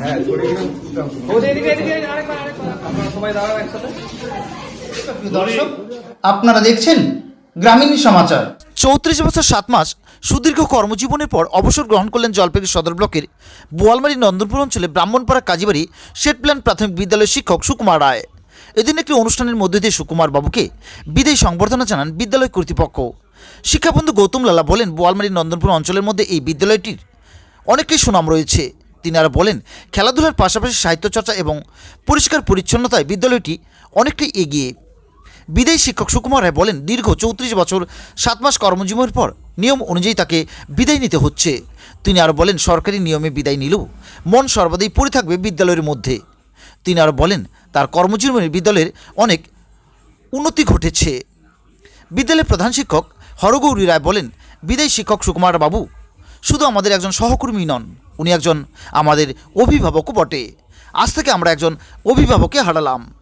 হ্যাঁ আপনারা দর্শক আপনারা দেখছেন গ্রামীণ সমাচার। চৌত্রিশ বছর সাত মাস সুদীর্ঘ কর্মজীবনের পর অবসর গ্রহণ করলেন জলপাইগুড়ি সদর ব্লকের বোয়ালমারি নন্দনপুর অঞ্চলে ব্রাহ্মণপাড়া কাজীবাড়ি শেট প্ল্যান প্রাথমিক বিদ্যালয়ের শিক্ষক সুকুমার রায়। এদিন একটি অনুষ্ঠানের মধ্যে দিয়ে সুকুমার বাবুকে বিদায়ী সংবর্ধনা জানান বিদ্যালয় কর্তৃপক্ষ। শিক্ষাবন্ধু গৌতম লালা বলেন বোয়ালমারি নন্দনপুর অঞ্চলের মধ্যে এই বিদ্যালয়টির অনেকটাই সুনাম রয়েছে। তিনি আরও বলেন, খেলাধুলার পাশাপাশি সাহিত্যচর্চা এবং পরিষ্কার পরিচ্ছন্নতায় বিদ্যালয়টি অনেকটাই এগিয়ে। বিদায়ী শিক্ষক সুকুমার রায় বলেন, দীর্ঘ চৌত্রিশ বছর, সাত মাস কর্মজীবনের পর নিয়ম অনুযায়ী তাকে বিদায় নিতে হচ্ছে। তিনি আরও বলেন, সরকারি নিয়মে বিদায় নিলেও মন সর্বদাই পড়ে থাকবে বিদ্যালয়ের মধ্যে। তিনি আরও বলেন, তার কর্মজীবনে বিদ্যালয়ের অনেক উন্নতি ঘটেছে। বিদ্যালয়ের প্রধান শিক্ষক হরগৌরী রায় বলেন, বিদায়ী শিক্ষক সুকুমার বাবু শুধু আমাদের একজন সহকর্মী নন। উনি একজন আমাদের অভিভাবকও বটে। আজ থেকে আমরা একজন অভিভাবককে হারালাম।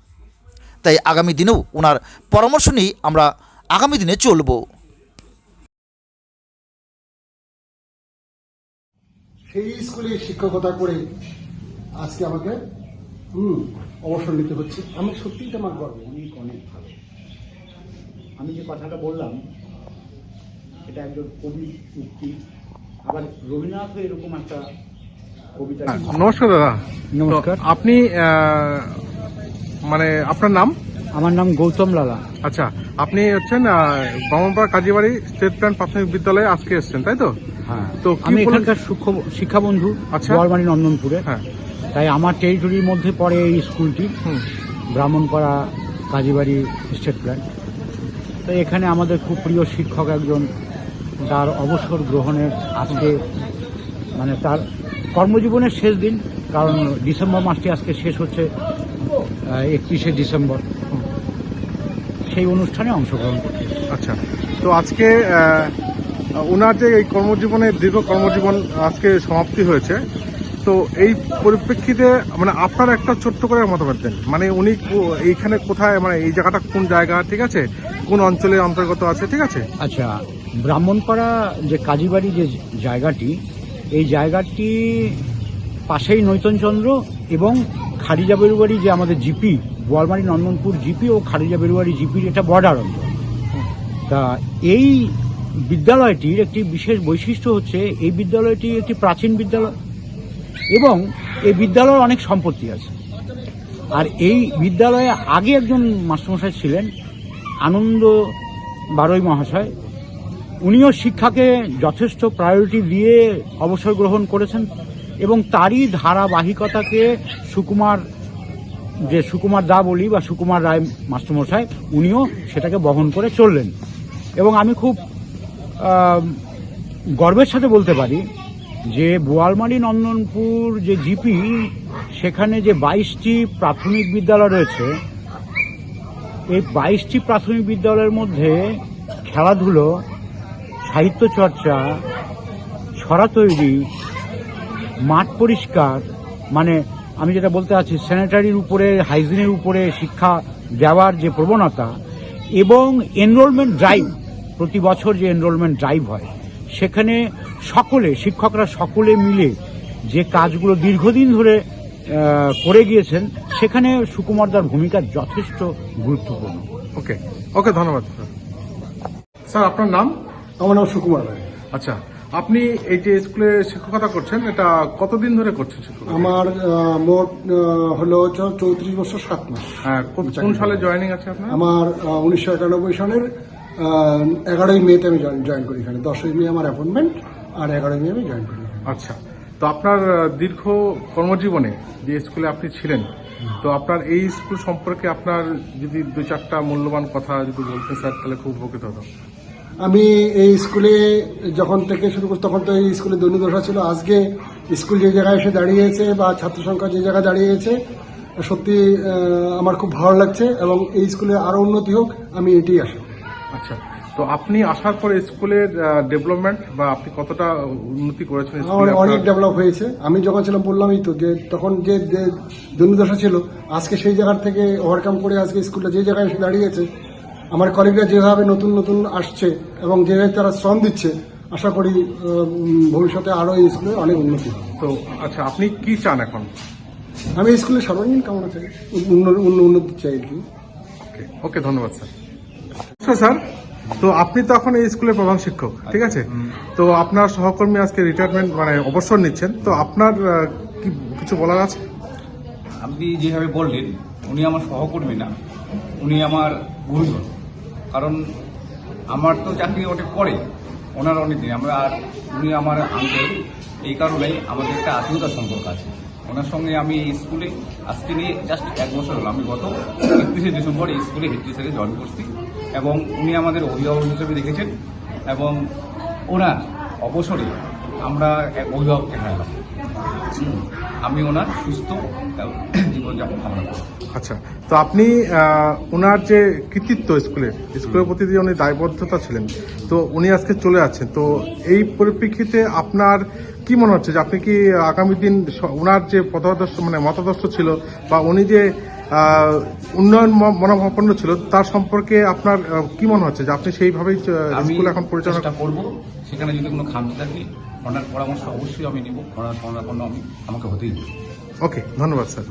তাই আগামী দিনেও ওনার পরামর্শ নিয়েই আমরা আগামী দিনে চলব। সেই স্কুলে শিক্ষকতা করে আজকে আমাকে, হুম, অবসর নিতে হচ্ছে। আমি সত্যিই আমার গর্ব অনেক অনেক ভালো। আমি যে কথাটা বললাম, এটা একজন কবি, উক্তি। আবার রবীন্দ্রনাথও এরকম একটা। নমস্কার দাদা। নমস্কার। আপনি মানে আপনার নাম? আমার নাম গৌতম লালা। আচ্ছা আপনি হচ্ছেন ব্রহ্মপাড়া কাজীবাড়ি স্টেট প্ল্যান প্রাথমিক বিদ্যালয়ে আজকে এসেছেন তাই তো? হ্যাঁ। তো আমি এখানকার সূক্ষ্ম শিক্ষাবন্ধু আচ্ছা। গোয়ালবাড়ি নন্দনপুরে। হ্যাঁ। তাই আমার টেরিটরির মধ্যে পড়ে এই স্কুলটি হুম। ব্রাহ্মণপাড়া কাজীবাড়ি স্টেট প্ল্যান তো এখানে আমাদের খুব প্রিয় শিক্ষক একজন তার অবসর গ্রহণের আজকে মানে তার কর্মজীবনের শেষ দিন কারণ ডিসেম্বর মাসটি আজকে শেষ হচ্ছে একত্রিশে ডিসেম্বর। সেই অনুষ্ঠানে অংশগ্রহণ করতে আচ্ছা তো আজকে ওনার যে এই কর্মজীবনের দীর্ঘ কর্মজীবন আজকে সমাপ্তি হয়েছে তো এই পরিপ্রেক্ষিতে মানে আপনার একটা ছোট্ট করে মতামত দেন। মানে উনি এইখানে কোথায় মানে এই জায়গাটা কোন জায়গা ঠিক আছে? কোন অঞ্চলের অন্তর্গত আছে ঠিক আছে? আচ্ছা ব্রাহ্মণপাড়া যে কাজীবাড়ি যে জায়গাটি এই জায়গাটি পাশেই নৈতনচন্দ্র এবং খারিজা বেরুবাড়ি যে আমাদের জিপি বোয়ালমারি নন্দনপুর জিপি ও খারিজা বেরুবাড়ি জিপির এটা বর্ডার অঞ্চল তা এই বিদ্যালয়টির একটি বিশেষ বৈশিষ্ট্য হচ্ছে এই বিদ্যালয়টি একটি প্রাচীন বিদ্যালয় এবং এই বিদ্যালয়ের অনেক সম্পত্তি আছে। আর এই বিদ্যালয়ে আগে একজন মাস্টারমশাই ছিলেন, আনন্দ বারোই মহাশয়। উনিও শিক্ষাকে যথেষ্ট প্রায়োরিটি দিয়ে অবসর গ্রহণ করেছেন এবং তারই ধারাবাহিকতাকে সুকুমার, যে সুকুমার দা বলি বা সুকুমার রায় মাস্টারমশাই, উনিও সেটাকে বহন করে চললেন। এবং আমি খুব গর্বের সাথে বলতে পারি যে বোয়ালমারি নন্দনপুর যে জিপি, সেখানে যে বাইশটি প্রাথমিক বিদ্যালয় রয়েছে, এই বাইশটি প্রাথমিক বিদ্যালয়ের মধ্যে খেলাধুলো সাহিত্য চর্চা, ছড়া তৈরি, মাঠ পরিষ্কার মানে আমি যেটা বলতে চাচ্ছি স্যানিটারির উপরে হাইজিনের উপরে শিক্ষা দেওয়ার যে প্রবণতা এবং এনরোলমেন্ট ড্রাইভ প্রতি বছর যে এনরোলমেন্ট ড্রাইভ হয়, সেখানে সকলে, শিক্ষকরা সকলে মিলে যে কাজগুলো দীর্ঘদিন ধরে করে গিয়েছেন, সেখানে সুকুমারদার ভূমিকা যথেষ্ট গুরুত্বপূর্ণ। ওকে ওকে ধন্যবাদ। স্যার, আপনার নাম? আমার নাম সুকুমার রায়। আচ্ছা আপনি এই যে স্কুলে শিক্ষকতা করছেন এটা কতদিন ধরে করছেন আমার মোট হলো চৌত্রিশ বছর সাত মাস। হ্যাঁ কোন- কোন সালে জয়েনিং আছে আপনার? আমার উনিশশো একানব্বই সালের এগারোই মেতে আমি জয়েন করি এখানে। দশই মে আমার অ্যাপয়েন্টমেন্ট আর এগারোই মে আমি জয়েন করি। আচ্ছা তো আপনার দীর্ঘ কর্মজীবনে যে স্কুলে আপনি ছিলেন তো আপনার এই স্কুল সম্পর্কে আপনার যদি দু চারটা মূল্যবান কথা যদি বলতেন স্যার তাহলে খুব উপকৃত হতো আমি এই স্কুলে যখন থেকে শুরু করছি তখন তো এই স্কুলে দৈন্যদশা ছিল। আজকে স্কুল যে জায়গায় এসে দাঁড়িয়েছে বা ছাত্র সংখ্যা যে জায়গায় দাঁড়িয়েছে সত্যি আমার খুব ভালো লাগছে এবং এই স্কুলে আরও উন্নতি হোক আমি এটাই আশা করি। আচ্ছা তো আপনি আসার পর স্কুলের ডেভেলপমেন্ট বা আপনি কতটা উন্নতি করেছেন অনেক ডেভেলপ হয়েছে। আমি যখন ছিলাম বললামই তো যে তখন যে দৈন্যদশা ছিল আজকে সেই জায়গার থেকে ওভারকাম করে আজকে স্কুলটা যে জায়গায় এসে দাঁড়িয়েছে আমার কলিগরা যেভাবে নতুন নতুন আসছে এবং যেভাবে তারা শ্রম দিচ্ছে আশা করি ভবিষ্যতে আরও এই স্কুলে অনেক উন্নতি তো আচ্ছা আপনি কি চান এখন? আমি এই স্কুলের সর্বাঙ্গীন কামনা চাই উন্ন- উন্ন- উন্নতি চাই আর কি। ওকে ওকে ধন্যবাদ স্যার। আচ্ছা স্যার তো আপনি তো এখন এই স্কুলের প্রধান শিক্ষক ঠিক আছে? তো আপনার সহকর্মী আজকে রিটায়ারমেন্ট মানে অবসর নিচ্ছেন তো আপনার কি কিছু বলার আছে? আপনি যেভাবে বললেন উনি আমার সহকর্মী না উনি আমার গুরুজন। কারণ আমার তো চাকরি অনেক পরে, ওনার অনেক দিন আমরা আর উনি আমার আঙ্কেল এই কারণেই আমাদের একটা আত্মীয়তার সম্পর্ক আছে। ওনার সঙ্গে আমি স্কুলে, আজকে নিয়ে জাস্ট এক বছর হলো। আমি গত একত্রিশে ডিসেম্বর এই স্কুলে হেড টিচারে জয়েন করছি এবং উনি আমাদের অভিভাবক হিসেবে দেখেছেন এবং ওনার অবসরে আমরা এক অভিভাবককে হারালাম আমি ওনার সুস্থ জীবনযাপন কামনা করি। আচ্ছা তো আপনি ওনার যে কৃতিত্ব স্কুলে স্কুলের প্রতি যে উনি দায়বদ্ধতা ছিলেন তো উনি আজকে চলে যাচ্ছেন তো এই পরিপ্রেক্ষিতে আপনার কি মনে হচ্ছে যে আপনি কি আগামী দিন ওনার যে পদাদর্শ মানে মতাদর্শ ছিল বা উনি যে উন্নয়ন মনোভাবাপন্ন ছিল তার সম্পর্কে আপনার কি মনে হচ্ছে যে আপনি সেইভাবেই স্কুল এখন পরিচালনা করব সেখানে যদি কোনো খামতি থাকে ওনার পরামর্শ অবশ্যই আমি নিব ওনার শরণাপন্ন আমি আমাকে হতেই ওকে ধন্যবাদ স্যার।